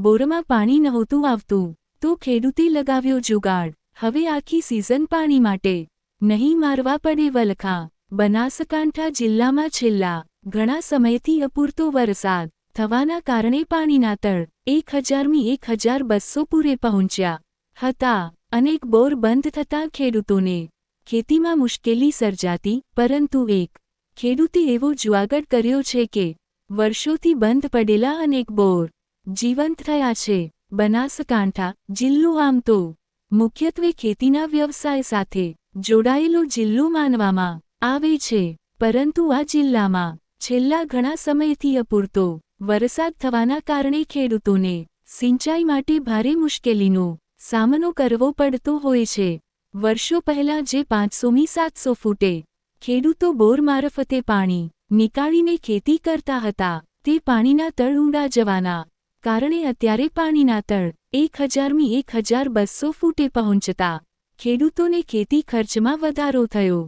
બોરમાં પાણી નહોતું આવતું, તો ખેડૂતે લગાવ્યો જુગાડ. હવે આખી સિઝન પાણી માટે. નહીં મારવા પડે વલખા. બનાસકાંઠા જિલ્લામાં છેલ્લા ઘણા સમયથી અપૂરતો વરસાદ થવાના કારણે પાણીના તળ એક હજારમી એક હજાર બસો પૂરે પહોંચ્યા હતા અનેક બોર બંધ થતાં ખેડૂતોને ખેતીમાં મુશ્કેલી સર્જાતી, પરંતુ એક ખેડૂતે એવો જુવાગઢ કર્યો છે કે વર્ષોથી બંધ પડેલા અનેક બોર જીવંત થયા છે. બનાસકાંઠા જિલ્લો આમ તો. મુખ્યત્વે ખેતીના વ્યવસાય સાથે જોડાયેલો જિલ્લો માનવામાં આવે છે. પરંતુ આ જિલ્લામાં છેલ્લા ઘણા સમયથી અપૂરતો વરસાદ થવાના કારણે ખેડૂતોને સિંચાઈ માટે ભારે મુશ્કેલીનો સામનો કરવો પડતો હોય છે. વર્ષો પહેલાં જે પાંચસોમી, સાતસો ફૂટે ખેડૂતો બોર મારફતે પાણી નીકાળીને ખેતી કરતા હતા, તે પાણીના તળ ઊંડા જવાના કારણે અત્યારે પાણીના તળ એક હજારમી એક હજાર બસો ફૂટે પહોંચતા ખેડૂતોને ખેતી ખર્ચમાં વધારો થયો.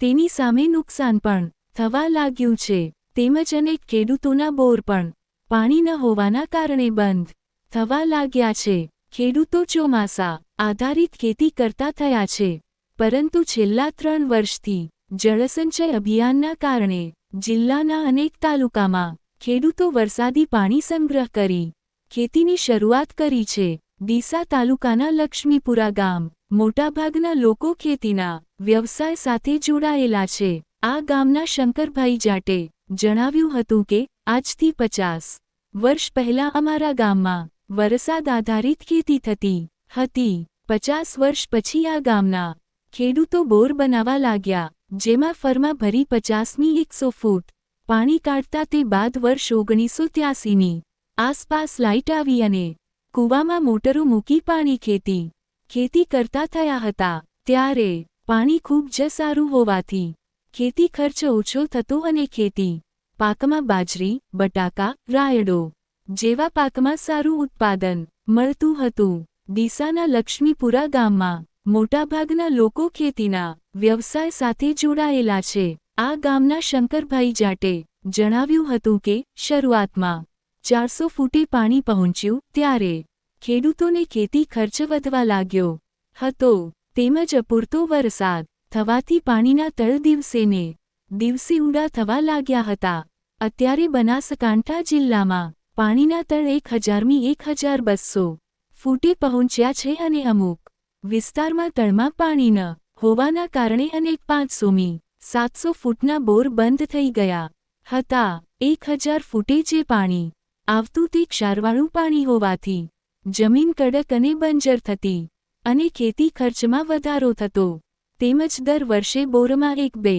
તેની સામે નુકસાન પણ થવા લાગ્યું છે. તેમજ અનેક ખેડૂતોના બોર પણ પાણી ન હોવાના કારણે બંધ થવા લાગ્યા છે. ખેડૂતો ચોમાસા આધારિત ખેતી કરતા થયા છે. પરંતુ છેલ્લા ત્રણ વર્ષથી જળસંચય અભિયાનના કારણે જિલ્લાના અનેક તાલુકામાં ખેડૂતો વરસાદી પાણી સંગ્રહ કરી ખેતીની શરૂઆત કરી છે. ડીસા તાલુકાના લક્ષ્મીપુરા ગામ. મોટાભાગના લોકો ખેતીના વ્યવસાય સાથે જોડાયેલા છે. આ ગામના શંકરભાઈ જાટે જણાવ્યું હતું કે, આજથી પચાસ વર્ષ પહેલા અમારા ગામમાં વરસાદ આધારિત ખેતી થતી હતી. પચાસ વર્ષ પછી આ ગામના ખેડૂતો બોર બનાવવા લાગ્યા, જેમાં ફરમાં ભરી પચાસમી એકસો ફૂટ પાણી કાઢતા તે બાદ વર્ષ ઓગણીસો ત્યાસીની આસપાસ લાઇટ આવી અને કૂવામાં મોટરો મૂકી પાણી ખેતી ખેતી કરતા થયા હતા. ત્યારે પાણી ખૂબ જ સારું હોવાથી ખેતી ખર્ચ ઓછો થતો અને ખેતી પાકમાં બાજરી, બટાકા, રાયડો જેવા પાકમાં સારું ઉત્પાદન મળતું હતું. ડીસાના લક્ષ્મીપુરા ગામમાં મોટાભાગના લોકો ખેતીના વ્યવસાય સાથે જોડાયેલા છે. આ ગામના શંકરભાઈ જાટે જણાવ્યું હતું કે શરૂઆતમાં ચારસો ફૂટે પાણી પહોંચ્યું ત્યારે ખેડૂતોને ખેતી ખર્ચ વધવા લાગ્યો હતો. તેમજ અપૂરતો વરસાદ થવાથી પાણીના તળ દિવસેને દિવસે ઊંડા થવા લાગ્યા હતા. અત્યારે બનાસકાંઠા જિલ્લામાં પાણીના તળ એક હજારમી એક હજાર બસો ફૂટે પહોંચ્યા છે અને અમુક વિસ્તારમાં તળમાં પાણી ન હોવાના કારણે અનેક પાંચસોમી, સાતસો ફૂટના બોર બંધ થઈ ગયા હતા. એક હજાર ફૂટે જે પાણી આવતું તે ક્ષારવાળું પાણી હોવાથી, જમીન કડક અને બંજર થતી અને ખેતી ખર્ચમાં વધારો થતો. તેમજ દર વર્ષે બોરમાં એક બે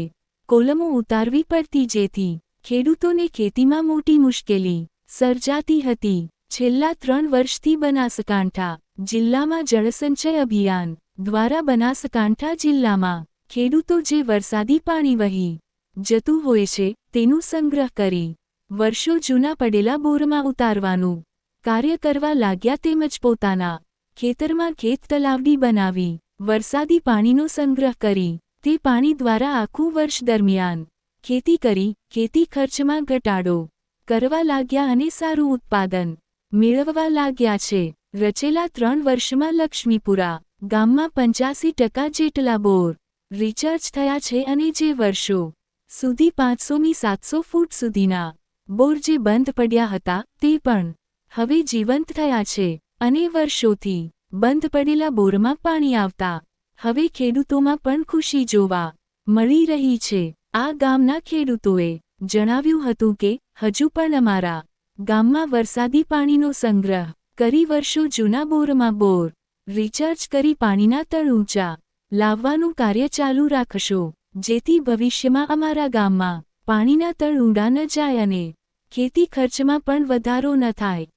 કોલમો ઉતારવી પડતી જેથી ખેડૂતોને ખેતીમાં મોટી મુશ્કેલી સર્જાતી હતી. છેલ્લા ત્રણ વર્ષથી બનાસકાંઠા જિલ્લામાં જળસંચય અભિયાન દ્વારા બનાસકાંઠા જિલ્લામાં ખેડૂતો જે વરસાદી પાણી વહી જતું હોય છે તેનું સંગ્રહ કરી વર્ષો જૂના પડેલા બોરમાં ઉતારવાનું કાર્ય કરવા લાગ્યા તેમજ પોતાના ખેતરમાં ખેત તલાવડી બનાવી, વરસાદી પાણીનો સંગ્રહ કરી, તે પાણી દ્વારા આખું વર્ષ દરમિયાન ખેતી કરી, ખેતી ખર્ચમાં ઘટાડો કરવા લાગ્યા અને સારું ઉત્પાદન મેળવવા લાગ્યા છે. રચેલા ત્રણ વર્ષમાં લક્ષ્મીપુરા ગામમાં પંચ્યાસી ટકા જેટલા બોર રિચાર્જ થયા છે અને જે વર્ષો સુધી પાંચસોની સાતસો ફૂટ સુધીના બોર જે બંધ પડ્યા હતા, તે પણ. હવે જીવંત થયા છે. અને વર્ષોથી બંધ પડેલા બોરમાં પાણી આવતા. હવે ખેડૂતોમાં પણ ખુશી જોવા મળી રહી છે. આ ગામના ખેડૂતોએ જણાવ્યું હતું કે, હજુ પણ અમારા ગામમાં વરસાદી પાણીનો સંગ્રહ કરી વર્ષો જૂના બોરમાં બોર રિચાર્જ કરી પાણીના તળ ઊંચા લાવવાનું કાર્ય ચાલુ રાખશો, જેથી ભવિષ્યમાં અમારા ગામમાં પાણીના તળ ઊંડા ન જાય અને ખેતી ખર્ચમાં પણ વધારો ન થાય.